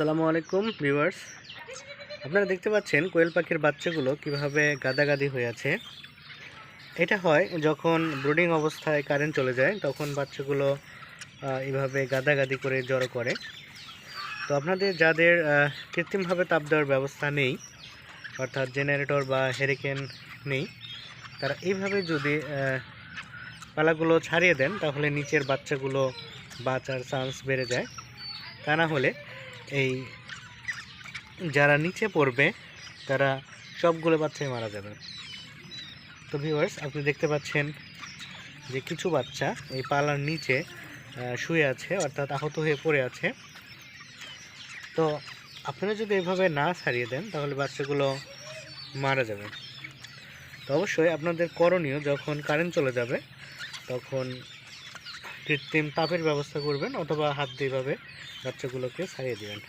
আসসালামু আলাইকুম ভিউয়ার্স আপনারা দেখতে পাচ্ছেন কোয়েল পাখির বাচ্চাগুলো কীভাবে গাদাগাদি হয়ে আছে। এটা হয় যখন ব্রুডিং অবস্থায় কারেন্ট চলে যায়, তখন বাচ্চাগুলো এভাবে গাদাগাদি করে জড়ো করে। তো আপনাদের যাদের কৃত্রিমভাবে তাপ দেওয়ার ব্যবস্থা নেই, অর্থাৎ জেনারেটর বা হেরিকেন নেই, তারা এইভাবে যদি পালাগুলো ছাড়িয়ে দেন, তাহলে নিচের বাচ্চাগুলো বাঁচার চান্স বেড়ে যায়। তা না হলে এই যারা নিচে পড়বে, তারা সবগুলো বাচ্চাই মারা যাবে। তো ভিউয়ার্স আপনি দেখতে পাচ্ছেন যে কিছু বাচ্চা এই পালার নিচে শুয়ে আছে, অর্থাৎ আহত হয়ে পড়ে আছে। তো আপনারা যদি এভাবে না ছাড়িয়ে দেন, তাহলে বাচ্চাগুলো মারা যাবে। তো অবশ্যই আপনাদের করণীয়, যখন কারেন্ট চলে যাবে, তখন কৃত্রিম তাপের ব্যবস্থা করবেন অথবা হাত দিয়ে এভাবে বাচ্চাগুলোকে ছাড়িয়ে দিবেন।